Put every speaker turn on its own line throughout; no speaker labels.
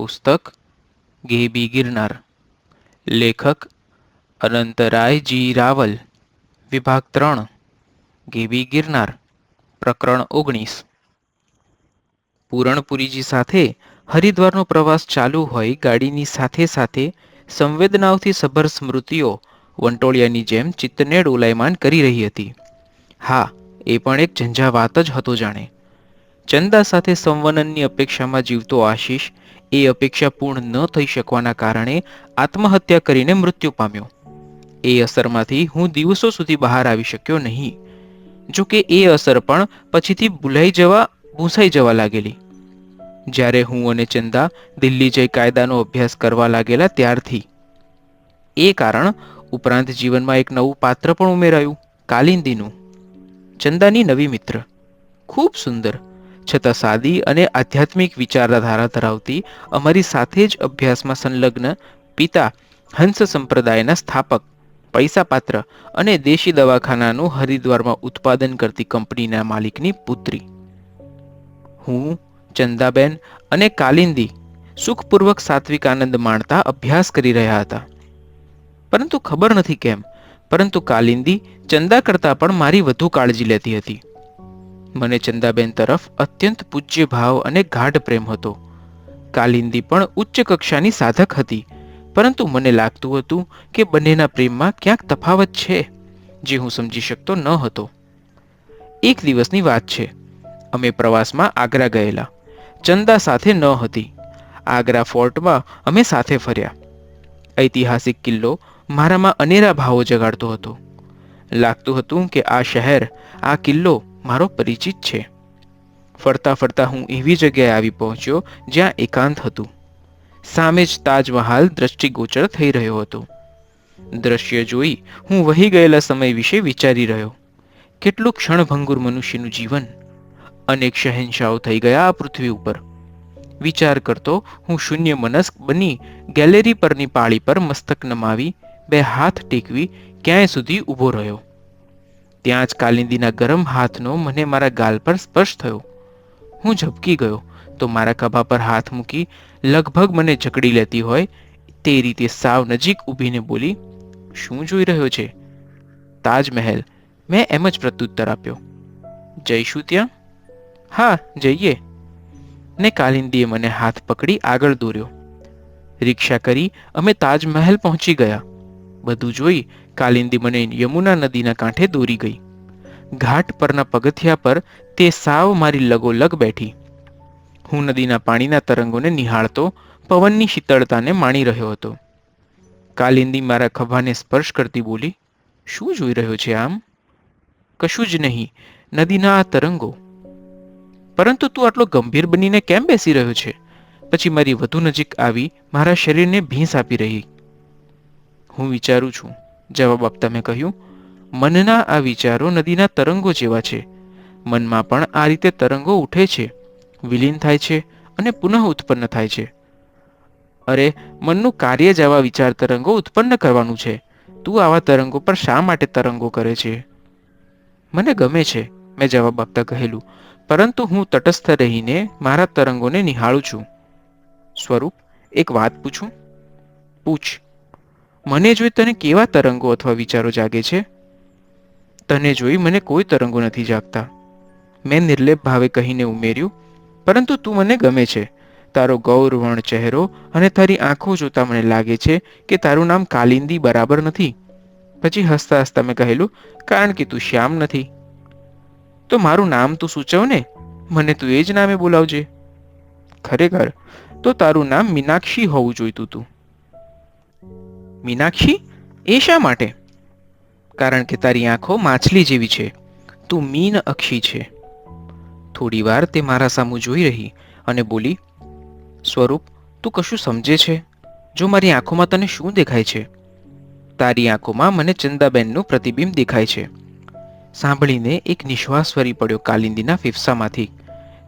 પુસ્તક ગેબી ગિરનાર. લેખક અનંતરાયજી રાવલ. વિભાગ ત્રણ, ગેબી ગિરનાર, પ્રકરણ ઓગણીસ. પૂરણપુરીજી સાથે હરિદ્વારનો પ્રવાસ ચાલુ હોય ગાડીની સાથે સાથે સંવેદનાઓથી સભર સ્મૃતિઓ વંટોળિયાની જેમ ચિત્તને ડોલાયમાન કરી રહી હતી. હા, એ પણ એક ઝંઝાવાત જ હતો જાણે. ચંદા સાથે સંવનનની અપેક્ષામાં જીવતો આશીષ એ અપેક્ષા પૂર્ણ ન થઈ શકવાના કારણે આત્મહત્યા કરીને મૃત્યુ પામ્યો. એ અસરમાંથી હું દિવસો સુધી બહાર આવી શક્યો નહીં. જો કે એ અસર પણ પછીથી ભૂલાઈ જવા, ભૂંસાઈ જવા લાગેલી. જ્યારે હું અને ચંદા દિલ્હી જઈ કાયદાનો અભ્યાસ કરવા લાગેલા ત્યારથી. એ કારણ ઉપરાંત જીવનમાં એક નવું પાત્ર પણ ઉમેરાયું, કાલિંદીનું. ચંદાની નવી મિત્ર. ખૂબ સુંદર છતાં સાદી અને આધ્યાત્મિક વિચારધારા ધરાવતી અમારી સાથે જ અભ્યાસમાં સંલગ્ન પિતા, હંસ સંપ્રદાયના સ્થાપક પૈસા પાત્ર અને દેશી દવાખાનાનું હરિદ્વારમાં ઉત્પાદન કરતી કંપનીના માલિકની પુત્રી. હું, ચંદાબેન અને કાલિંદી સુખપૂર્વક સાત્વિક આનંદ માણતા અભ્યાસ કરી રહ્યા હતા. પરંતુ ખબર નથી કેમ, પરંતુ કાલિંદી ચંદા કરતાં પણ મારી વધુ કાળજી લેતી હતી. મને ચંદાબેન તરફ અત્યંત પૂજ્ય ભાવ અને ગાઢ પ્રેમ હતો. કાલિંદી પણ ઉચ્ચ કક્ષાની સાધક હતી, પરંતુ મને લાગતું હતું કે બંનેના પ્રેમમાં ક્યાંક તફાવત છે, જે હું સમજી શકતો ન હતો. એક દિવસની વાત છે, અમે પ્રવાસમાં આગ્રા ગયેલા. ચંદા સાથે ન હતી. આગ્રા ફોર્ટમાં અમે સાથે ફર્યા. ઐતિહાસિક કિલ્લો મારામાં અનેરા ભાવો જગાડતો હતો. લાગતું હતું કે આ શહેર, આ કિલ્લો મારો પરિચિત છે. ફરતા ફરતા હું એવી જગ્યાએ આવી પહોંચ્યો જ્યાં એકાંત હતું. સામે જ તાજમહાલ દ્રષ્ટિગોચર થઈ રહ્યો હતો. દ્રશ્ય જોઈ હું વહી ગયેલા સમય વિશે વિચારી રહ્યો. કેટલું ક્ષણભંગુર મનુષ્યનું જીવન. અનેક શહેનશાહો થઈ ગયા આ પૃથ્વી ઉપર. વિચાર કરતો હું શૂન્ય મનસ્ક બની ગેલેરી પરની પાળી પર મસ્તક નમાવી, બે હાથ ટેકવી, ક્યાંય સુધી ઊભો રહ્યો. ત્યાં જ કાલિંદીના ગરમ હાથનો મને મારા ગાલ પર સ્પર્શ થયો. હું ઝબકી ગયો. તો મારા ખભા પર હાથ મૂકી લગભગ મને જકડી લેતી હોય તે રીતે સાવ નજીક ઊભીને બોલી, શું જોઈ રહ્યો છે? તાજમહેલ. મેં એમ જ પ્રત્યુત્તર આપ્યો. જઈશું ત્યાં? હા, જઈએ. ને કાલિંદીએ મને હાથ પકડી આગળ દોર્યો. રિક્ષા કરી અમે તાજમહેલ પહોંચી ગયા. બધું જોઈ કાલિંદી મને યમુના નદીના કાંઠે દોરી ગઈ. ઘાટ પરના પગથિયા પર તે સાવ મારી લગોલગ બેઠી. હું નદીના પાણીના તરંગોને નિહાળતો, પવનની શીતળતાને માણી રહ્યો હતો. કાલિંદી મારા ખભાને સ્પર્શ કરતી બોલી, શું જોઈ રહ્યો છે આમ? કશું જ નહીં, નદીના આ તરંગો. પરંતુ તું આટલો ગંભીર બનીને કેમ બેસી રહ્યો છે? પછી મારી વધુ નજીક આવી મારા શરીરને ભીંસ આપી રહી. હું વિચારું છું. જવાબ આપતા મેં કહ્યું, મનના આ વિચારો નદીના તરંગો જેવા છે. મનમાં પણ આ રીતે તરંગો ઉઠે છે. વિલીન થાય છે અને પુનઃ ઉત્પન્ન થાય છે. અરે, મનનું કાર્ય જ આવા વિચાર તરંગો ઉત્પન્ન કરવાનું છે. તું આવા તરંગો પર શા માટે તરંગો કરે છે? મને ગમે છે, મેં જવાબ આપતા કહેલું. પરંતુ હું તટસ્થ રહીને મારા તરંગોને નિહાળું છું. સ્વરૂપ, એક વાત પૂછું? પૂછ. મને જોઈ તને કેવા તરંગો અથવા વિચારો જાગે છે? તને જોઈ મને કોઈ તરંગો નથી જાગતા. મેં નિર્લેપ ભાવે કહીને ઉમેર્યું, પરંતુ તું મને ગમે છે. તારો ગૌરવર્ણ ચહેરો અને તારી આંખો જોતા મને લાગે છે કે તારું નામ કાલિંદી બરાબર નથી. પછી હસતા હસતા મેં કહેલું, કારણ કે તું શ્યામ નથી. તો મારું નામ તું સૂચવ ને? મને તું એ જ નામે બોલાવજે. ખરેખર? તો તારું નામ મીનાક્ષી હોવું જોઈતું તું. મીનાક્ષી, એ શા માટે? કારણ કે તારી આંખો માછલી જેવી છે. તું મીન અક્ષી છે. થોડી વાર તે મારા સામું જોઈ રહી અને બોલી, સ્વરૂપ, તું કશું સમજે છે? જો મારી આંખોમાં તને શું દેખાય છે? તારી આંખોમાં મને ચંદાબેનનું પ્રતિબિંબ દેખાય છે. સાંભળીને એક નિશ્વાસ ફરી પડ્યો કાલિંદીના ફેફસામાંથી.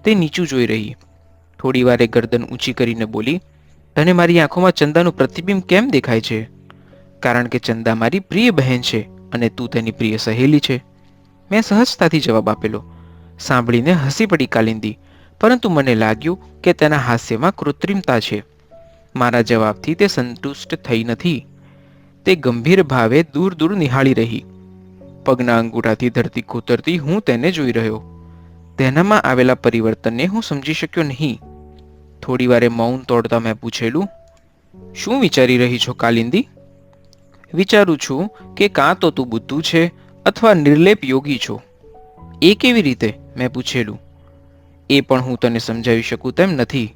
તે નીચું જોઈ રહી. થોડી વારે ગરદન ઊંચી કરીને બોલી, તને મારી આંખોમાં ચંદાનું પ્રતિબિંબ કેમ દેખાય છે? કારણ કે ચંદા મારી પ્રિય બહેન છે અને તું તેની પ્રિય સહેલી છે. મેં સહજતાથી જવાબ આપેલો. સાંભળીને હસી પડી કાલિંદી. પરંતુ મને લાગ્યું કે તેના હાસ્યમાં કૃત્રિમતા છે. મારા જવાબથી તે સંતુષ્ટ થઈ નથી. તે ગંભીર ભાવે દૂર દૂર નિહાળી રહી. પગના અંગૂઠાથી ધરતી કોતરતી હું તેને જોઈ રહ્યો. તેનામાં આવેલા પરિવર્તનને હું સમજી શક્યો નહીં. થોડી વારે મૌન તોડતા મેં પૂછેલું, શું વિચારી રહી છો કાલિંદી? વિચારું છું કે કાં તો તું બુદ્ધુ છે અથવા નિર્લેપ યોગી છો. એ કેવી રીતે? મેં પૂછેલું. એ પણ હું તને સમજાવી શકું તેમ નથી.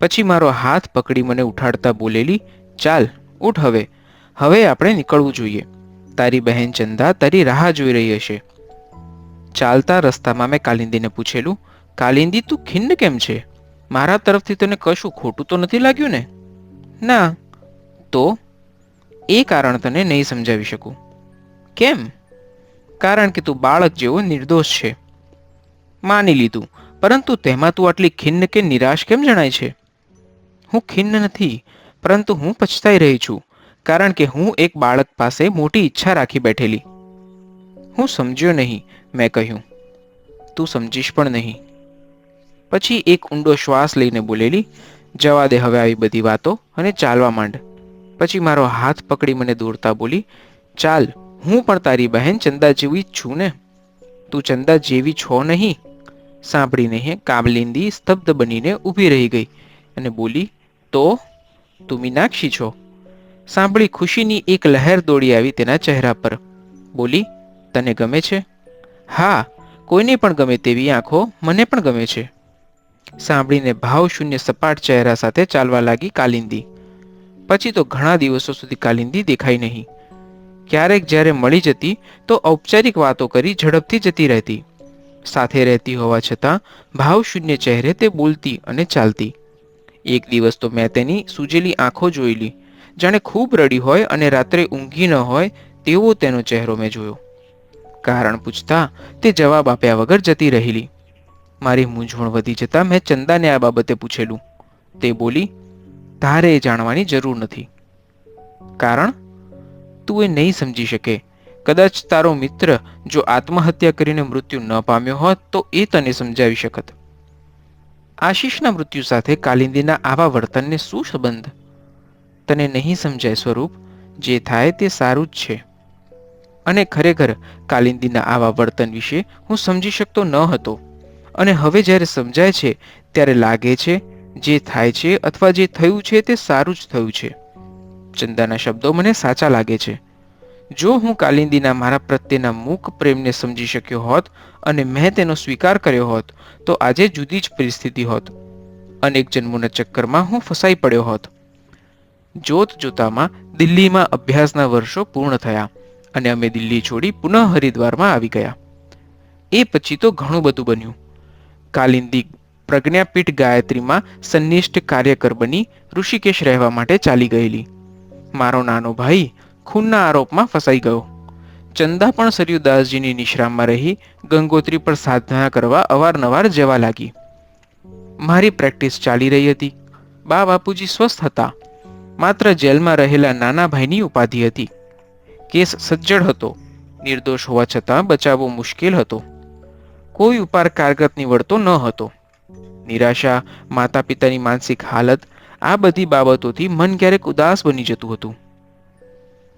પછી મારો હાથ પકડી મને ઉઠાડતા બોલેલી, ચાલ, ઉઠ હવે. હવે આપણે નીકળવું જોઈએ. તારી બહેન ચંદા તારી રાહ જોઈ રહી હશે. ચાલતા રસ્તામાં મેં કાલિંદીને પૂછેલું, કાલિંદી, તું ખિન્ન કેમ છે? મારા તરફથી તને કશું ખોટું તો નથી લાગ્યું ને? ના. તો? એ કારણ તને નહીં સમજાવી શકું. કેમ? કારણ કે તું બાળક જેવો નિર્દોષ છે. માની લીધું, પરંતુ તેમાં તું આટલી ખિન્ન કે નિરાશ કેમ જણાય છે? હું ખિન્ન નથી, પરંતુ હું પછતાઈ રહી છું, કારણ કે હું એક બાળક પાસે મોટી ઈચ્છા રાખી બેઠેલી. હું સમજ્યો નહીં, મેં કહ્યું. તું સમજીશ પણ નહીં. પછી એક ઊંડો શ્વાસ લઈને બોલેલી, જવા દે હવે આવી બધી વાતો, અને ચાલવા માંડ. પછી મારો હાથ પકડી મને દોરતા બોલી, ચાલ, હું પણ તારી બહેન ચંદા જેવી જ છું ને. તું ચંદા જેવી છો નહીં. સાંભળીને કાબલિંદી સ્તબ્ધ બનીને ઊભી રહી ગઈ અને બોલી, તો, તું મીનાક્ષી છો? સાંભળી ખુશીની એક લહેર દોડી આવી તેના ચહેરા પર. બોલી, તને ગમે છે? હા, કોઈને પણ ગમે તેવી આંખો મને પણ ગમે છે. સાંભળીને ભાવ શૂન્ય સપાટ ચહેરા સાથે ચાલવા લાગી કાલિંદી. પછી તો ઘણા દિવસો સુધી કાલિંદી દેખાઈ નહીં. ક્યારેક જ્યારે મળી જતી, તો ઔપચારિક વાતો કરી ઝડપથી જતી રહેતી. સાથે રહેતી હોવા છતાં ભાવશૂન્ય ચહેરે તે બોલતી અને ચાલતી. એક દિવસ તો મેં તેની સૂજેલી આંખો જોયેલી જાણે ખૂબ રડી હોય અને રાત્રે ઊંઘી ન હોય, તેવો તેનો ચહેરો મેં જોયો. કારણ પૂછતા, તે જવાબ આપ્યા વગર જતી રહેલી. મારી મૂંઝવણ વધી જતા મેં ચંદાને આ બાબતે પૂછેલું. તે બોલી તારે એ જાણવાની જરૂર નથી. કારણ, તું એ નહીં સમજી શકે. કદાચ તારો મિત્ર જો આત્મહત્યા કરીને મૃત્યુ ન પામ્યો હોત, તો એ તને સમજાવી શકત. આશીષના મૃત્યુ સાથે કાલિંદીના આવા વર્તનને શું સંબંધ? તને નહીં સમજાય સ્વરૂપ, જે થાય તે સારું જ છે. અને ખરેખર, કાલિંદીના આવા વર્તન વિશે હું સમજી શકતો ન હતો. અને હવે જ્યારે સમજાય છે, ત્યારે લાગે છે જે થાય છે અથવા જે થયું છે તે સારું જ થયું છે. ચંદાના શબ્દો મને સાચા લાગે છે. જો હું કાલિંદીના મારા પ્રત્યેના મૂક પ્રેમને સમજી શક્યો હોત અને મેં તેનો સ્વીકાર કર્યો હોત, તો આજે જુદી જ પરિસ્થિતિ હોત. અનેક જન્મોના ચક્કરમાં હું ફસાઈ પડ્યો હોત. જોત જોતામાં દિલ્હીમાં અભ્યાસના વર્ષો પૂર્ણ થયા અને અમે દિલ્હી છોડી પુનઃ હરિદ્વારમાં આવી ગયા. એ પછી તો ઘણું બધું બન્યું. કાલિંદી પ્રજ્ઞાપીઠ ગાયત્રીમાં સંનિષ્ઠ કાર્યકર બની ઋષિકેશ રહેવા માટે ચાલી ગયેલી. મારો નાનો ભાઈ ખૂનના આરોપમાં ફસાઈ ગયો. ચંદા પણ સરયુદાસજીની નિશ્રામમાં રહી ગંગોત્રી પર સાધના કરવા અવારનવાર જવા લાગી. મારી પ્રેક્ટિસ ચાલી રહી હતી. બા બાપુજી સ્વસ્થ હતા. માત્ર જેલમાં રહેલા નાના ભાઈની ઉપાધિ હતી. કેસ સજ્જડ હતો. નિર્દોષ હોવા છતાં બચાવવો મુશ્કેલ હતો. કોઈ ઉપાર કારગત નીવડતો ન હતો. નિરાશા માતા પિતાની માનસિક હાલત, આ બધી બાબતોથી મન ક્યારેક ઉદાસ બની જતું હતું.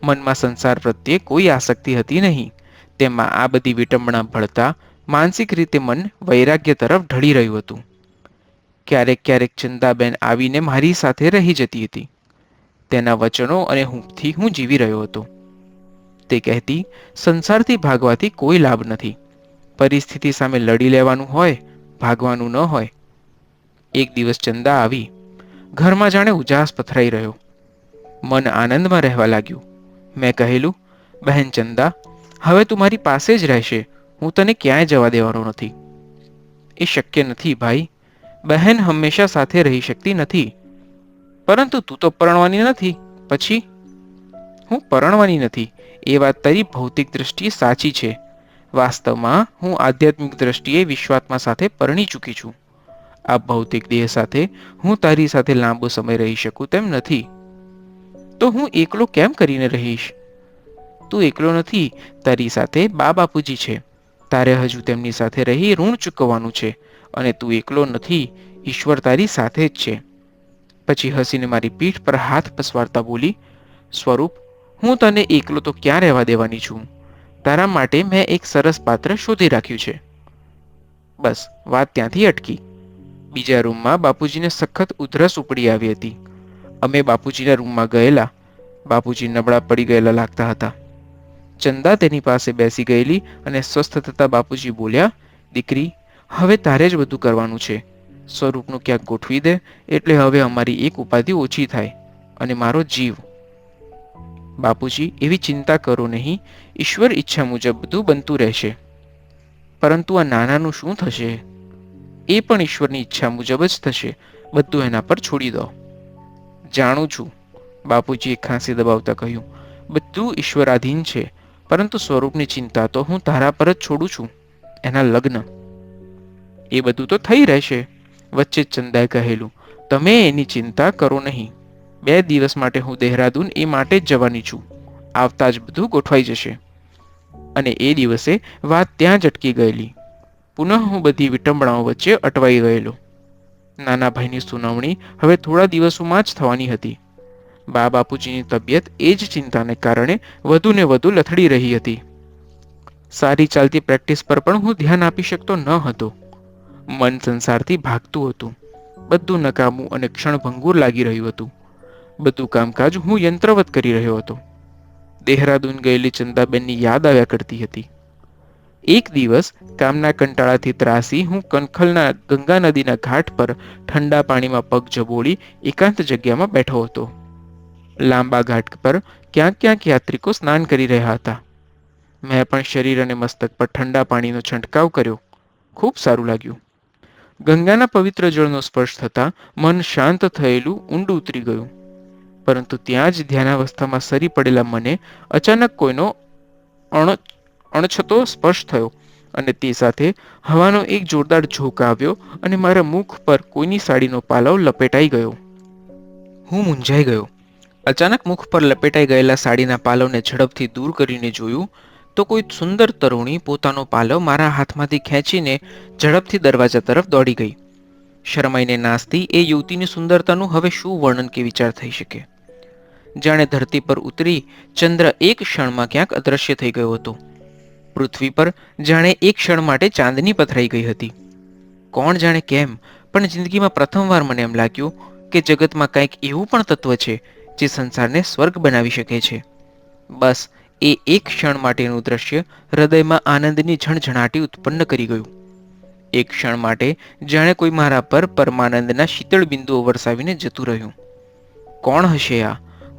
મનમાં સંસાર પ્રત્યે કોઈ આસક્તિ હતી નહીં. તેમાં આ બધી વિટંબણા ભળતા માનસિક રીતે મન વૈરાગ્ય તરફ ઢળી રહ્યું હતું. ક્યારેક ક્યારેક ચંદાબેન આવીને મારી સાથે રહી જતી હતી. તેના વચનો અને હૂંફથી હું જીવી રહ્યો હતો. તે કહેતી, સંસારથી ભાગવાથી કોઈ લાભ નથી. પરિસ્થિતિ સામે લડી લેવાનું હોય, ભાગવાનું ન હોય એક દિવસ ચંદા આવી, ઘરમાં જાણે ઉજાસ પથરાઈ રહ્યો. મન આનંદમાં રહેવા લાગ્યું. મેં કહેલું, બહેન ચંદા, હવે તું મારી પાસે જ રહેશે. હું તને ક્યાંય જવા દેવાનો નથી. એ શક્ય નથી ભાઈ. બહેન હંમેશા સાથે રહી શકતી નથી. પરંતુ તું તો પરણવાની નથી. પછી? હું પરણવાની નથી. એ વાત તારી ભૌતિક દ્રષ્ટિએ સાચી છે. વાસ્તવમાં હું આધ્યાત્મિક દ્રષ્ટિએ વિશ્વાત્મા સાથે પરણી ચૂકી છું. આ ભૌતિક દેહ સાથે હું તારી સાથે લાંબો સમય રહી શકું તેમ નથી. તો હું એકલો કેમ કરીને રહીશ? તું એકલો નથી, તારી સાથે બા બાપુજી છે. તારે હજુ તેમની સાથે રહી ઋણ ચૂકવવાનું છે અને તું એકલો નથી, ઈશ્વર તારી સાથે જ છે. પછી હસીને મારી પીઠ પર હાથ પસવારતા બોલી, સ્વરૂપ, હું તને એકલો તો ક્યાં રહેવા દેવાની છું? તારા માટે મેં એક સરસ પાત્ર શોધી રાખ્યું છે. બસ, વાત ત્યાંથી અટકી. બીજા રૂમમાં બાપુજીને સખત ઉધરસ ઉપડી આવી હતી. અમે બાપુજીના રૂમમાં ગયેલા. બાપુજી નબળા પડી ગયેલા લાગતા હતા. ચંદા તેની પાસે બેસી ગયેલી અને સ્વસ્થ થતા બાપુજી બોલ્યા, દીકરી, હવે તારે જ બધું કરવાનું છે. સ્વરૂપનું ક્યાંક ગોઠવી દે, એટલે હવે અમારી એક ઉપાધિ ઓછી થાય અને મારો જીવ. બાપુજી, એવી ચિંતા કરો નહીં. ઈશ્વર ઈચ્છા મુજબ બધું બનતું રહેશે. પરંતુ આ નાનાનું શું થશે? એ પણ ઈશ્વરની ઈચ્છા મુજબ જ થશે. બધું એના પર છોડી દો. જાણું છું, બાપુજીએ ખાંસી દબાવતા કહ્યું, બધું ઈશ્વરાધીન છે, પરંતુ સ્વરૂપની ચિંતા તો હું તારા પર જ છોડું છું, એના લગ્ન. એ બધું તો થઈ રહેશે, વચ્ચે ચંદાએ કહેલું, તમે એની ચિંતા કરો નહીં. બે દિવસ માટે હું દેહરાદૂન એ માટે જ જવાની છું, આવતા જ બધું ગોઠવાઈ જશે. અને એ દિવસે વાત ત્યાં જ અટકી ગયેલી. પુનઃ હું બધી વિટંબણાઓ વચ્ચે અટવાઈ ગયેલો. નાના ભાઈની સુનાવણી હવે થોડા દિવસોમાં જ થવાની હતી. બા બાપુજીની તબિયત એ જ ચિંતાને કારણે વધુ ને વધુ લથડી રહી હતી. સારી ચાલતી પ્રેક્ટિસ પર પણ હું ધ્યાન આપી શકતો ન હતો. મન સંસારથી ભાગતું હતું. બધું નકામું અને ક્ષણભંગુર લાગી રહ્યું હતું. બધું કામકાજ હું યંત્રવત કરી રહ્યો હતો. દેહરાદૂન ગયેલી ચંદાબેનની યાદ આવ્યા કરતી હતી. એક દિવસ કામના કંટાળાથી ત્રાસી હું કનખલના ગંગા નદીના ઘાટ પર ઠંડા પાણીમાં પગ જબોળી એકાંત જગ્યામાં બેઠો હતો. લાંબા ઘાટ પર ક્યાંક ક્યાંક યાત્રિકો સ્નાન કરી રહ્યા હતા. મેં પણ શરીર અને મસ્તક પર ઠંડા પાણીનો છંટકાવ કર્યો. ખૂબ સારું લાગ્યું. ગંગાના પવિત્ર જળનો સ્પર્શ થતાં મન શાંત થયેલું ઊંડું ઉતરી ગયું. પરંતુ ત્યાં જ ધ્યાનાવસ્થામાં સરી પડેલા મને અચાનક કોઈનો અણ અણછતો સ્પર્શ થયો અને તે સાથે હવાનો એક જોરદાર ઝોક આવ્યો અને મારા મુખ પર કોઈની સાડીનો પાલવ લપેટાઈ ગયો. હું મૂંઝાઈ ગયો. અચાનક મુખ પર લપેટાઈ ગયેલા સાડીના પાલવને ઝડપથી દૂર કરીને જોયું તો કોઈ સુંદર તરુણી પોતાનો પાલવ મારા હાથમાંથી ખેંચીને ઝડપથી દરવાજા તરફ દોડી ગઈ. શરમાઈને નાસ્તી એ યુવતીની સુંદરતાનું હવે શું વર્ણન કે વિચાર થઈ શકે? જાણે ધરતી પર ઉતરી ચંદ્ર એક ક્ષણમાં ક્યાંક અદૃશ્ય થઈ ગયો હતો. પૃથ્વી પર જાણે એક ક્ષણ માટે ચાંદની પથરાઈ ગઈ હતી. કોણ જાણે કેમ, પણ જિંદગીમાં પ્રથમવાર મને એમ લાગ્યું કે જગતમાં કંઈક એવું પણ તત્વ છે જે સંસારને સ્વર્ગ બનાવી શકે છે. બસ, એ એક ક્ષણ માટેનું દ્રશ્ય હૃદયમાં આનંદની ઝણઝણાટી ઉત્પન્ન કરી ગયું. એક ક્ષણ માટે જાણે કોઈ મારા પર પરમાનંદના શીતળ બિંદુઓ વરસાવીને જતું રહ્યું. કોણ હશે આ?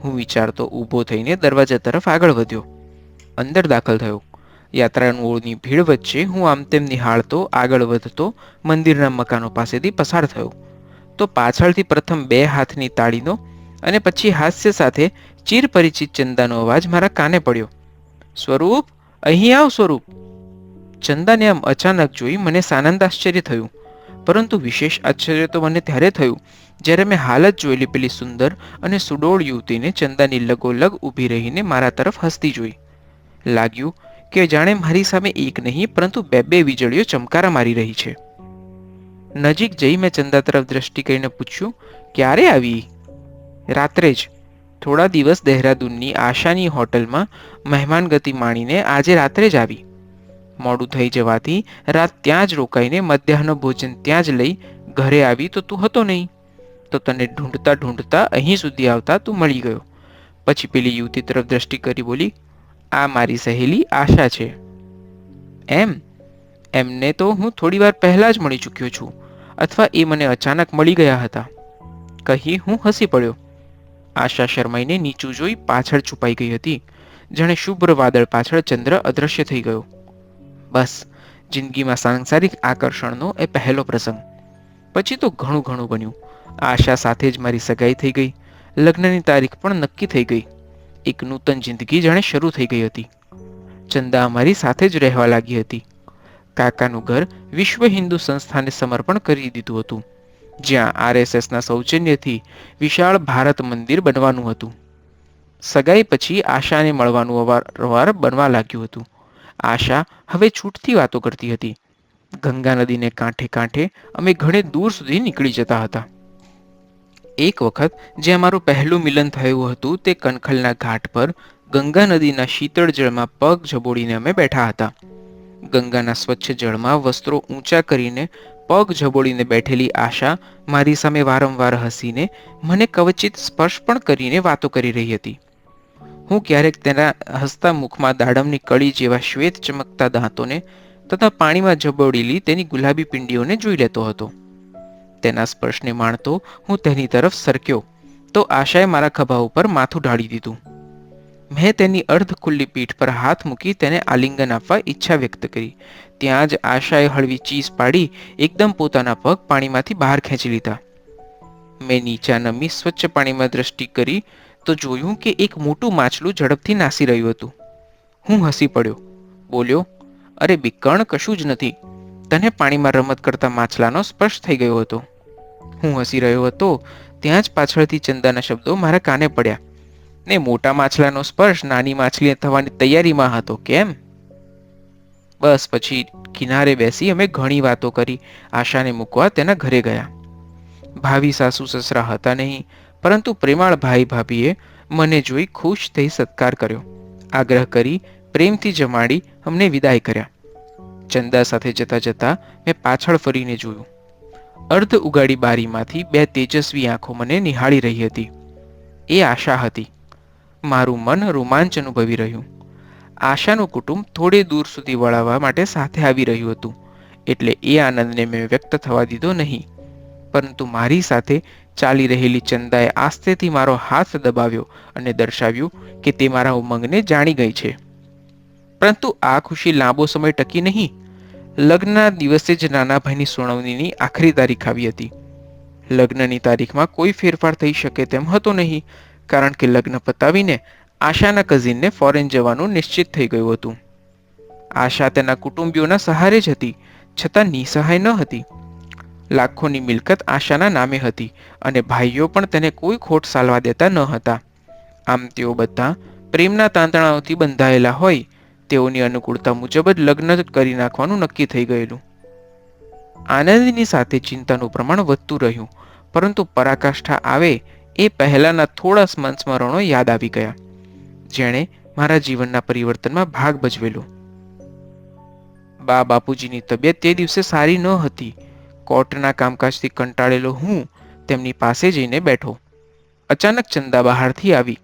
હું વિચારતો ઊભો થઈને દરવાજા તરફ આગળ વધ્યો. અંદર દાખલ થયો. યાત્રાળુઓની ભીડ વચ્ચે હું આમ તેમ નિહાળતો, આગળ વધતો, મંદિરના મકાનો પાસેથી પસાર થયો. તો પાછળથી પ્રથમ બે હાથની તાળીનો અને પછી હાસ્ય સાથે ચિરપરિચિત ચંદાનો અવાજ મારા કાને પડ્યો. સ્વરૂપ, અહીં આવ સ્વરૂપ. ચંદાને આમ અચાનક જોઈ મને સાનંદ આશ્ચર્ય થયું. પરંતુ વિશેષ આશ્ચર્ય તો મને ત્યારે થયું, જ્યારે મેં હાલ જ જોયેલી પેલી સુંદર અને સુડોળ યુવતીને ચંદાની લગોલગ ઊભી રહીને મારા તરફ હસતી જોઈ. લાગ્યું કે જાણે મારી સામે એક નહીં, પરંતુ બે બે વીજળીઓ ચમકારા મારી રહી છે. નજીક જઈ મેં ચંદા તરફ દ્રષ્ટિ કરીને પૂછ્યું, ક્યારે આવી? રાત્રે જ. થોડા દિવસ દહેરાદૂનની આશાની હોટલમાં મહેમાન ગતિ માણીને આજે રાત્રે જ આવી. મોડું થઈ જવાથી રાત ત્યાં જ રોકાઈને મધ્યાહન ભોજન ત્યાં જ લઈ ઘરે આવી તો તું હતો નહીં. તો તને ઢૂંઢતા ઢૂંઢતા અહીં સુધી આવતા તું મળી ગયો. પછી પેલી યુવતી તરફ દ્રષ્ટિ કરી બોલી આ મારી સહેલી આશા છે. એમ? એમને તો હું થોડી વાર પહેલાં જ મળી ચૂક્યો છું, અથવા એ મને અચાનક મળી ગયા હતા. કહી હું હસી પડ્યો. આશા શર્માઈને નીચું જોઈ પાછળ છુપાઈ ગઈ હતી, જાણે શુભ્ર વાદળ પાછળ ચંદ્ર અદૃશ્ય થઈ ગયો. બસ, જિંદગીમાં સાંસારિક આકર્ષણનો એ પહેલો પ્રસંગ. પછી તો ઘણું ઘણું બન્યું. આશા સાથે જ મારી સગાઈ થઈ ગઈ. લગ્નની તારીખ પણ નક્કી થઈ ગઈ. એક નૂતન જિંદગી જાણે શરૂ થઈ ગઈ હતી. ચંદા અમારી સાથે જ રહેવા લાગી હતી. કાકાનું ઘર વિશ્વ હિન્દુ સંસ્થાને સમર્પણ કરી દીધું હતું. જ્યાં આરએસએસના સૌજન્યથી વિશાળ ભારત મંદિર બનવાનું હતું. સગાઈ પછી આશાને મળવાનું અવારનવાર બનવા લાગ્યું હતું. આશા હવે છૂટથી વાતો કરતી હતી. ગંગા નદીને કાંઠે કાંઠે અમે ઘણે દૂર સુધી નીકળી જતા હતા. એક વખત જે અમારું પહેલું મિલન થયું હતું તે કનખલના ઘાટ પર, ગંગા નદીના શીતળ જળમાં પગ ઝબોડીને અમે બેઠા હતા. ગંગાના સ્વચ્છ જળમાં વસ્ત્રો ઊંચા કરીને પગ જબોડીને બેઠેલી આશા મારી સામે વારંવાર હસીને મને કવચિત સ્પર્શ પણ કરીને વાતો કરી રહી હતી. હું ક્યારેક તેના હસતા મુખમાં દાડમની કળી જેવા શ્વેત ચમકતા દાંતોને તથા પાણીમાં ઝબોડેલી તેની ગુલાબી પિંડીઓને જોઈ લેતો હતો. તેના સ્પર્શને માણતો હું તેની તરફ સરક્યો. તો આશાએ મારા ખભા ઉપર માથું ઢાળી દીધું. મેં તેની અર્ધ ખુલ્લી પીઠ પર હાથ મૂકી તેને આલિંગન આપવા ઈચ્છા વ્યક્ત કરી. ત્યાં જ આશાએ હળવી ચીસ પાડી, એકદમ પોતાના પગ પાણીમાંથી બહાર ખેંચી લીધા. મેં નીચા નમી સ્વચ્છ પાણીમાં દ્રષ્ટિ કરી તો જોયું કે એક મોટું માછલું ઝડપથી નાસી રહ્યું હતું. હું હસી પડ્યો. બોલ્યો, અરે બિકણ કશું જ નથી. તને પાણીમાં રમત કરતા માછલાનો સ્પર્શ થઈ ગયો હતો. હું હસી રહ્યો હતો, ત્યાં જ પાછળથી ચંદાના શબ્દો મારા કાને પડ્યા. ને મોટા માછલાનો સ્પર્શ નાની માછલી થવાની તૈયારીમાં હતો, કેમ? બસ, પછી કિનારે બેસી અમે ઘણી વાતો કરી, આશાને મૂકવા તેના ઘરે ગયા. ભાવિ સાસુ સસરા હતા નહીં, પરંતુ પ્રેમાળ ભાઈ ભાભીએ મને જોઈ ખુશ થઈ સત્કાર કર્યો. આગ્રહ કરી, પ્રેમથી જમાડી અમને વિદાય કર્યા. ચંદા સાથે જતા જતા મેં પાછળ ફરીને જોયું. અર્ધ ઉગાડી બારીમાંથી બે તેજસ્વી આંખો મને નિહાળી રહી હતી. એ આશા હતી. મારું મન રોમાંચ અનુભવી રહ્યું. આશાનું કુટુંબ થોડે દૂર સુધી વળાવવા માટે સાથે આવી રહ્યું હતું. એટલે એ આનંદને મેં વ્યક્ત થવા દીધો નહીં. પરંતુ મારી સાથે ચાલી રહેલી ચંદાએ આસ્તેથી મારો હાથ દબાવ્યો અને દર્શાવ્યું કે તે મારા ઉમંગને જાણી ગઈ છે. પરંતુ આ ખુશી લાંબો સમય ટકી નહીં. લગ્નના દિવસે જ નાના ભાઈની સુનાવણીની આખરી તારીખ આવી હતી. લગ્નની તારીખમાં કોઈ ફેરફાર થઈ શકે તેમ હતો નહીં, કારણ કે લગ્ન પતાવીને આશાના કઝિનને ફોરેન જવાનું નિશ્ચિત થઈ ગયું હતું. આશા તેના કુટુંબીઓના સહારે જ હતી, છતાં નિસહાય ન હતી. લાખોની મિલકત આશાના નામે હતી અને ભાઈઓ પણ તેને કોઈ ખોટ સાલવા દેતા ન હતા. આમ તેઓ બધા પ્રેમના તાંતણાઓથી બંધાયેલા હોય તેઓની અનુકૂળતા મુજબ જ લગ્ન કરી નાખવાનું નક્કી થઈ ગયેલું. આનંદની સાથે ચિંતાનું પ્રમાણ વધતું રહ્યું, પરંતુ પરાકાષ્ઠા આવે એ પહેલાના થોડા સંસ્મરણો યાદ આવી ગયા. જેણે મારા જીવનના પરિવર્તનમાં ભાગ ભજવેલો. બા બાપુજીની તબિયત તે દિવસે સારી ન હતી. કોર્ટના કામકાજથી કંટાળેલો હું તેમની પાસે જઈને બેઠો. અચાનક ચંદા બહારથી આવી.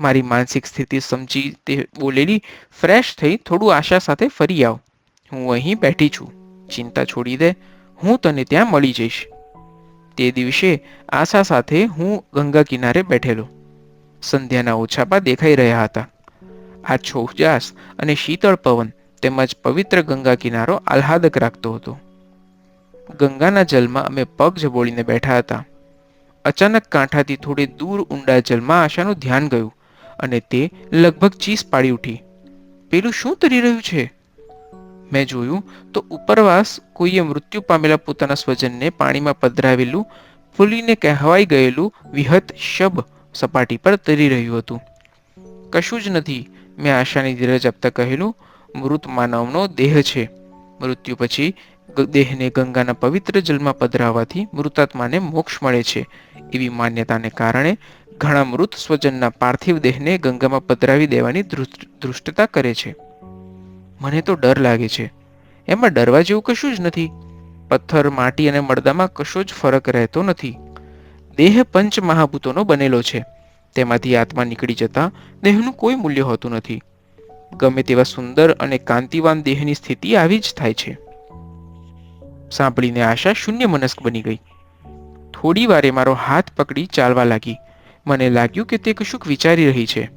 મારી માનસિક સ્થિતિ સમજી તે બોલેલી, ફ્રેશ થઈ થોડું આશા સાથે ફરી આવ. હું અહીં બેઠી છું. ચિંતા છોડી દે. હું તને ત્યાં મળી જઈશ. તે દિવસે આશા સાથે હું ગંગા કિનારે બેઠેલો. સંધ્યાના ઓછાપા દેખાઈ રહ્યા હતા. આ છોજાસ અને શીતળ પવન તેમજ પવિત્ર ગંગા કિનારો આહ્લાદક રાખતો હતો. ગંગાના જલમાં અમે પગ જબોળીને બેઠા હતા. અચાનક કાંઠાથી થોડે દૂર ઊંડા જલમાં આશાનું ધ્યાન ગયું. અને તે લગભગ ચીસ પાડી ઉઠી. પેલું શું તરી રહ્યું છે? મેં જોયું તો ઉપરવાસ કોઈએ મૃત્યુ પામેલા પોતાના સ્વજનને પાણીમાં પધરાવેલું, ફૂલીને કહેવાઈ ગયેલું વિહત શબ સપાટી પર તરી રહ્યું હતું. કશું જ નથી, મેં આશાની ધીરજ આપતા કહેલું, મૃત માનવનો દેહ છે. મૃત્યુ પછી દેહને ગંગાના પવિત્ર જલમાં પધરાવવાથી મૃતાત્માને મોક્ષ મળે છે, એવી માન્યતાને કારણે ઘણા મૃત સ્વજનના પાર્થિવ દેહને ગંગામાં પધરાવી દેવાની ધૃષ્ટતા કરે છે. મને તો ડર લાગે છે. એમાં ડરવા જેવું કશું જ નથી. પથ્થર, માટી અને મળદામાં કશો જ ફરક રહેતો નથી. દેહ પંચ મહાભૂતોનો બનેલો છે. તેમાંથી આત્મા નીકળી જતા દેહનું કોઈ મૂલ્ય હોતું નથી. ગમે તેવા સુંદર અને કાંતિવાન દેહની સ્થિતિ આવી જ થાય છે. સાંભળીને આશા શૂન્ય મનસ્ક બની ગઈ. થોડી વારે મારો હાથ પકડી ચાલવા લાગી. મને લાગ્યું કે તે કશુંક વિચારી રહી છે.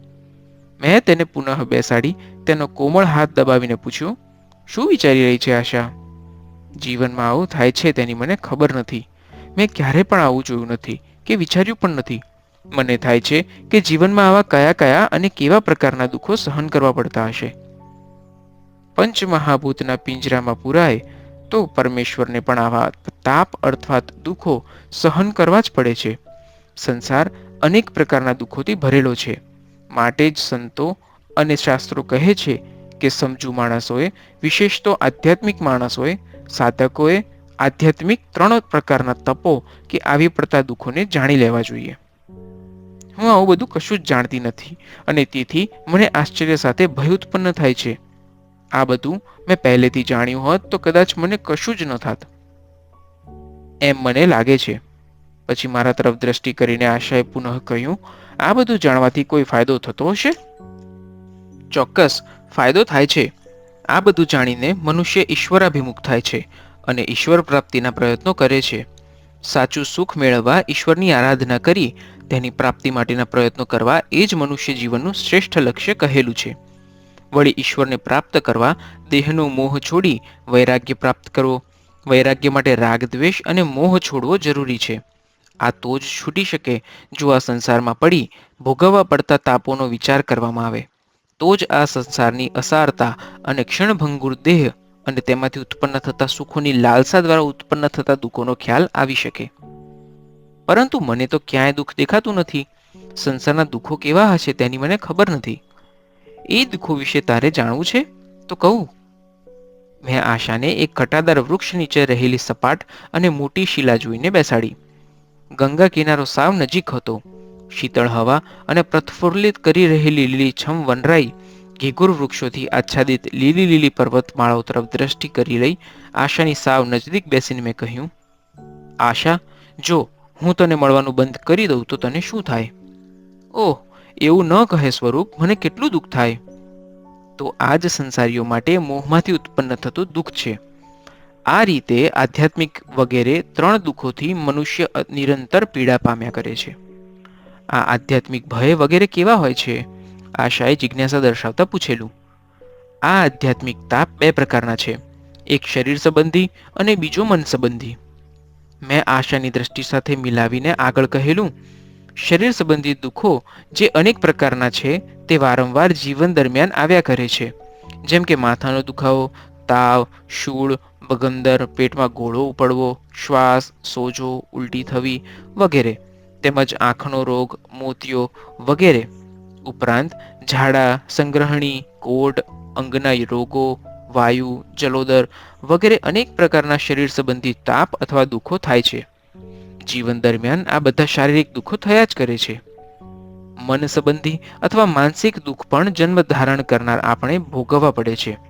મેં તેને પુનઃ બેસાડી, તેનો કોમળ હાથ દબાવીને પૂછ્યું, શું વિચારી રહી છે આશા? જીવનમાં આવું થાય છે તેની મને ખબર નથી. મેં ક્યારે પણ આવું જોયું નથી, કે વિચાર્યું પણ નથી. મને થાય છે કે જીવનમાં આવા કયા કયા અને કેવા પ્રકારના દુઃખો સહન કરવા પડતા હશે. પંચમહાભૂતના પિંજરામાં પુરાય, તો પરમેશ્વરને પણ આવા તાપ અર્થાત દુઃખો સહન કરવા જ પડે છે. સંસાર અનેક પ્રકારના દુઃખોથી ભરેલો છે. માટે જ સંતો અને શાસ્ત્રો કહે છે કે સમજુ માણસોએ વિશેષ તો આધ્યાત્મિક માણસોએ, સાધકોએ આધ્યાત્મિક ત્રણ પ્રકારના તપો કે આવી પડતા દુઃખોને જાણી લેવા જોઈએ. હું આવું બધું કશું જ જાણતી નથી અને તેથી મને આશ્ચર્ય સાથે ભય ઉત્પન્ન થાય છે. આ બધું મેં પહેલેથી જાણ્યું હોત તો કદાચ મને કશું જ ન થાત. એમ મને લાગે છે. પછી મારા તરફ દ્રષ્ટિ કરીને આશાએ પુનઃ કહ્યું, આ બધું જાણવાથી કોઈ ફાયદો થતો હશે? ચોક્કસ, ફાયદો થાય છે. આ બધું જાણીને મનુષ્ય ઈશ્વરાભિમુખ થાય છે અને ઈશ્વર પ્રાપ્તિના પ્રયત્નો કરે છે. સાચું સુખ મેળવવા ઈશ્વરની આરાધના કરી, તેની પ્રાપ્તિ માટેના પ્રયત્નો કરવા એ જ મનુષ્ય જીવનનું શ્રેષ્ઠ લક્ષ્ય કહેલું છે. વળી ઈશ્વરને પ્રાપ્ત કરવા દેહનો મોહ છોડી વૈરાગ્ય પ્રાપ્ત કરવો. વૈરાગ્ય માટે રાગ દ્વેષ અને મોહ છોડવો જરૂરી છે. આ તો જ છૂટી શકે જો આ સંસારમાં પડી, ભોગવવા પડતા તાપોનો વિચાર કરવામાં આવે. તો જ આ સંસારની અસારતા અને ક્ષણભંગુર દેહ અને તેમાંથી ઉત્પન્ન થતા સુખોની લાલસા દ્વારા ઉત્પન્ન થતા દુઃખોનો ખ્યાલ આવી શકે. પરંતુ મને તો ક્યાંય દુઃખ દેખાતું નથી. સંસારના દુઃખો કેવા હશે તેની મને ખબર નથી. એ દુઃખો વિશે તારે જાણવું છે? તો કહું. મેં આશાને એક ઘટાદાર વૃક્ષ નીચે રહેલી સપાટ અને મોટી શિલા જોઈને બેસાડી. ગંગા કિનારો સાવ નજીક હતો. શીતળ હવા અને પ્રફુલ્લિત કરી રહેલી લીલીછમ વનરાઈ ઘેઘુર વૃક્ષોથી આચ્છાદિત લીલી લીલી પર્વતમાળાઓ તરફ દ્રષ્ટિ કરી લઈ આશાની સાવ નજદીક બેસીને મેં કહ્યું, આશા, જો હું તને મળવાનું બંધ કરી દઉં તો તને શું થાય? ઓહ, એવું ન કહે સ્વરૂપ, મને કેટલું દુઃખ થાય. તો આ જ સંસારીઓ માટે મોહમાંથી ઉત્પન્ન થતું દુઃખ છે. આ રીતે આધ્યાત્મિક વગેરે ત્રણ દુઃખોથી મનુષ્ય નિરંતર પીડા પામ્યા કરે છે. આ આધ્યાત્મિક ભય વગેરે કેવા હોય છે? આશાએ જિજ્ઞાસા દર્શાવતા પૂછેલું. આ આધ્યાત્મિક તાપ બે પ્રકારના છે. એક શરીર સંબંધી અને બીજો મન સંબંધી. મેં આશાની દ્રષ્ટિ સાથે મિલાવીને આગળ કહેલું, શરીર સંબંધી દુઃખો જે અનેક પ્રકારના છે તે વારંવાર જીવન દરમિયાન આવ્યા કરે છે. જેમ કે માથાનો દુખાવો, તાવ, શૂળ બગંદર પેટમાં ગોળો ઉપડવો, શ્વાસ, સોજો, ઉલટી થવી વગેરે તેમજ આંખનો રોગ મોતિયો વગેરે. ઉપરાંત ઝાડા, સંગ્રહણી, કોટ અંગના રોગો, વાયુ, જલોદર વગેરે અનેક પ્રકારના શરીર સંબંધી તાપ અથવા દુઃખો થાય છે. જીવન દરમિયાન આ બધા શારીરિક દુઃખો થયા જ કરે છે. મન સંબંધી અથવા માનસિક દુઃખ પણ જન્મ ધારણ કરનાર આપણે ભોગવવા પડે છે.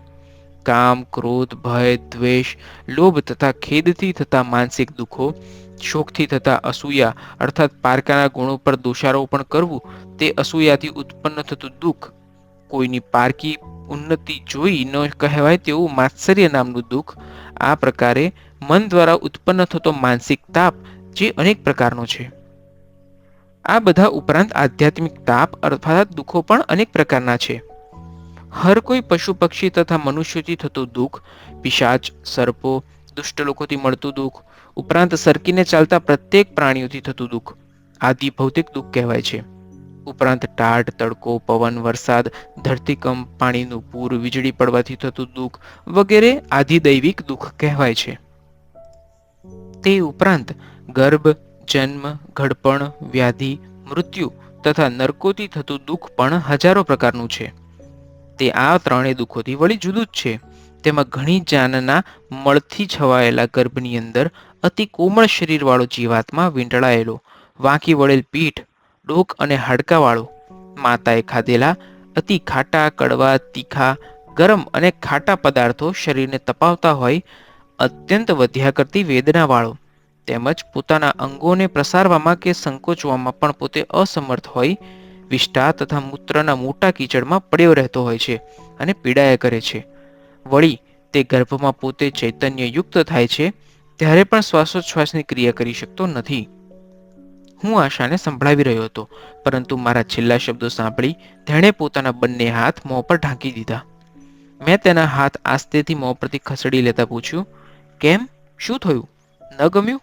કામ, ક્રોધ, ભય, દ્વેષ, લોભ તથા ખેદથી થતા માનસિક દુઃખો, શોકથી થતા અસૂયા અર્થાત પારકાના ગુણો પર દોષારોપણ કરવું, તે અસૂયાથી ઉત્પન્ન થતું દુઃખ. કોઈની પારકી ઉન્નતિ જોઈ ન કહેવાય તેવું માત્સર્ય નામનું દુઃખ, આ પ્રકારે મન દ્વારા ઉત્પન્ન થતો માનસિક તાપ જે અનેક પ્રકારનો છે. આ બધા ઉપરાંત આધ્યાત્મિક તાપ અર્થાત દુઃખો પણ અનેક પ્રકારના છે. હર કોઈ પશુ પક્ષી તથા મનુષ્યોથી થતું દુઃખ, પિશાચ, સર્પો, દુષ્ટ લોકોથી મળતું દુઃખ, ઉપરાંત સરકીને ચાલતા પ્રત્યેક પ્રાણીઓથી થતું દુઃખ, આદિ ભૌતિક દુઃખ કહેવાય છે. ઉપરાંત ટાઢ તડકો, પવન, વરસાદ, ધરતીકંપ, પાણીનું પૂર, વીજળી પડવાથી થતું દુઃખ વગેરે આધિદૈવિક દુઃખ કહેવાય છે. તે ઉપરાંત ગર્ભ, જન્મ, ઘડપણ, વ્યાધિ, મૃત્યુ તથા નરકોથી થતું દુઃખ પણ હજારો પ્રકારનું છે. તે આ ત્રણેય દુઃખોથી વળી જુદું જ છે. તેમાં ઘણી જાનના મળથી છવાયેલા ગર્ભની અંદર અતિ કોમળ શરીરવાળો જીવાત્મા વીંટળાયેલો. વાંકી વળેલ પીઠ, ડોક અને હાડકાવાળો. માતાએ ખાધેલા અતિ ખાટા કડવા, તીખા, ગરમ અને ખાટા પદાર્થો શરીરને તપાવતા હોય, અત્યંત વધ્યા કરતી વેદનાવાળો. તેમજ પોતાના અંગોને પ્રસારવામાં કે સંકોચવામાં પણ પોતે અસમર્થ હોય વિષ્ટા તથા મૂત્રના મોટા કીચડમાં પડ્યો રહેતો હોય છે અને પીડાયા કરે છે. વળી તે ગર્ભમાં પોતે ચૈતન્ય યુક્ત થાય છે, ત્યારે પણ શ્વાસોચ્છ્વાસની ક્રિયા કરી શકતો નથી. હું આશાને સંભળાવી રહ્યો હતો, પરંતુ મારા છેલ્લા શબ્દો સાંભળી તેણે પોતાના બંને હાથ મોં પર ઢાંકી દીધા. મેં તેના હાથ આસ્તેથી મોં પરથી ખસેડી લેતા પૂછ્યું, કેમ? શું થયું? ન ગમ્યું?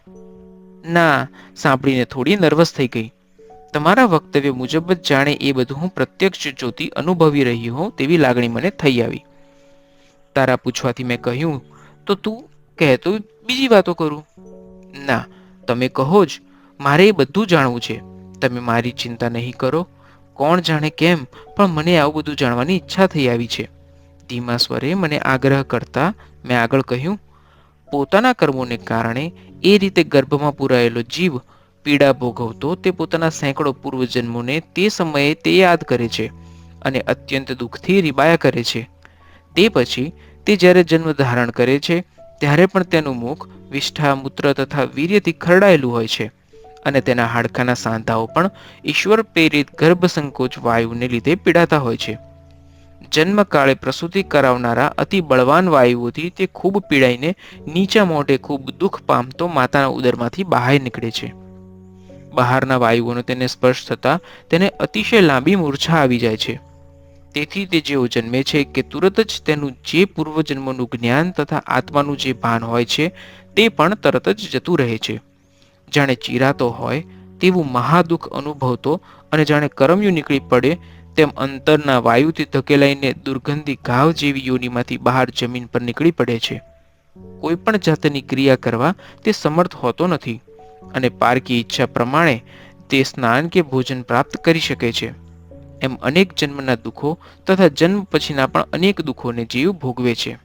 ના, સાંભળીને થોડી નર્વસ થઈ ગઈ. તમારા વક્તવ્ય મુજબ જ જાણે એ બધું હું પ્રત્યક્ષ જોતી અનુભવી રહી હોઉં તેવી લાગણી મને થઈ આવી. તારા પૂછવાથી મેં કહ્યું, તો તું કહેતો બીજી વાતો કરું. ના, તમે કહો જ. મારે એ બધું જાણવું છે. તમે મારી ચિંતા નહીં કરો. કોણ જાણે કેમ, પણ મને આવું બધું જાણવાની ઈચ્છા થઈ આવી છે. ધીમા સ્વરે મને આગ્રહ કરતા મેં આગળ કહ્યું, પોતાના કર્મોને કારણે એ રીતે ગર્ભમાં પુરાયેલો જીવ પીડા ભોગવતો તે પોતાના સેંકડો પૂર્વજન્મોને તે સમયે તે યાદ કરે છે અને અત્યંત દુઃખથી રીબાયા કરે છે. તે પછી તે જ્યારે જન્મ ધારણ કરે છે, ત્યારે પણ તેનું મુખ વિષ્ઠા, મૂત્ર તથા વીર્યથી ખરડાયેલું હોય છે અને તેના હાડકાના સાંધાઓ પણ ઈશ્વર પ્રેરિત ગર્ભ સંકોચ વાયુને લીધે પીડાતા હોય છે. જન્મકાળે પ્રસૂતિ કરાવનારા અતિ બળવાન વાયુઓથી તે ખૂબ પીડાઈને નીચા મોઢે ખૂબ દુઃખ પામતો માતાના ઉદરમાંથી બહાર નીકળે છે. બહારના વાયુઓનો તેને સ્પર્શ થતાં તેને અતિશય લાંબી મૂર્છા આવી જાય છે. તેથી તે જેવો જન્મે છે કે તુરત જ તેનું જે પૂર્વજન્મનું જ્ઞાન તથા આત્માનું જે ભાન હોય છે, તે પણ તરત જ જતું રહે છે. જાણે ચીરાતો હોય, તેવું મહાદુઃખ અનુભવતો અને જાણે કરમિયું નીકળી પડે, તેમ અંતરના વાયુથી ધકેલાઈને દુર્ગંધી ઘાવ જેવી યોનિમાંથી બહાર જમીન પર નીકળી પડે છે. કોઈ પણ જાતની ક્રિયા કરવા તે સમર્થ હોતો નથી. અને પારકી ઈચ્છા પ્રમાણે તે સ્નાન કે ભોજન પ્રાપ્ત કરી શકે છે. એમ અનેક જન્મના દુઃખો તથા જન્મ પછીના પણ અનેક દુઃખોને જીવ ભોગવે છે.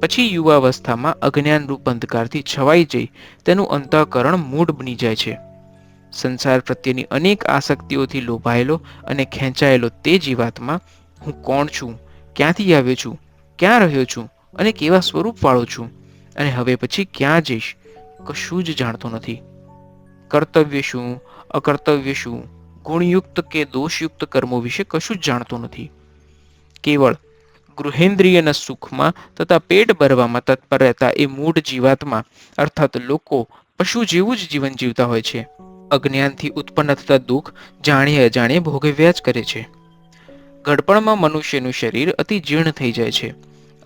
પછી યુવાવસ્થામાં અજ્ઞાન રૂપ અંધકારથી છવાઈ જઈ તેનું અંતઃકરણ મૂળ બની જાય છે. સંસાર પ્રત્યેની અનેક આસક્તિઓથી લોભાયેલો અને ખેંચાયેલો તે જીવાત્મા, હું કોણ છું, ક્યાંથી આવ્યો છું, ક્યાં રહ્યો છું અને કેવા સ્વરૂપ વાળો છું અને હવે પછી ક્યાં જઈશ કશું જ જાણતો નથી. કર્તવ્ય શું, અકર્તવ્ય શું, ગુણયુક્ત કે દોષયુક્ત કર્મો વિશે કશું જ જાણતો નથી. કેવળ ગૃહેન્દ્રિયના સુખમાં તથા પેટ ભરવામાં તત્પર રહેતા એ મૂળ જીવાતમાં, અર્થાત લોકો, પશુ જેવું જ જીવન જીવતા હોય છે. અજ્ઞાનથી ઉત્પન્ન થતા દુઃખ જાણીએ અજાણીએ ભોગવ્યા જ કરે છે. ઘડપણમાં મનુષ્યનું શરીર અતિ જીર્ણ થઈ જાય છે.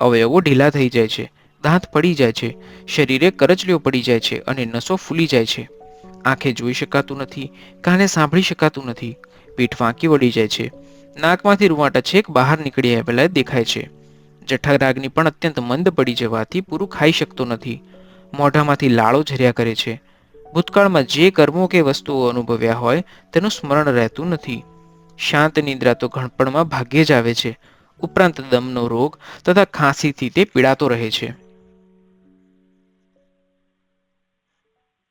અવયવો ઢીલા થઈ જાય છે. દાંત પડી જાય છે, શરીરે કરચલીઓ પડી જાય છે અને નસો ફૂલી જાય છે. આંખે જોઈ શકાતું નથી, કાને સાંભળી શકાતું નથી. પીઠ વાંકી વળી જાય છે. નાકમાંથી રૂવાટા છેક બહાર નીકળી આવેલા દેખાય છે. જઠરાગની પણ અત્યંત મંદ પડી જવાથી પૂરું ખાઈ શકતો નથી. મોઢામાંથી લાળો ઝર્યા કરે છે. ભૂતકાળમાં જે કર્મો કે વસ્તુઓ અનુભવ્યા હોય, તેનું સ્મરણ રહેતું નથી. શાંત નિદ્રા તો ઘણપણમાં ભાગ્યે જ આવે છે. ઉપરાંત દમનો રોગ તથા ખાંસીથી તે પીડાતો રહે છે.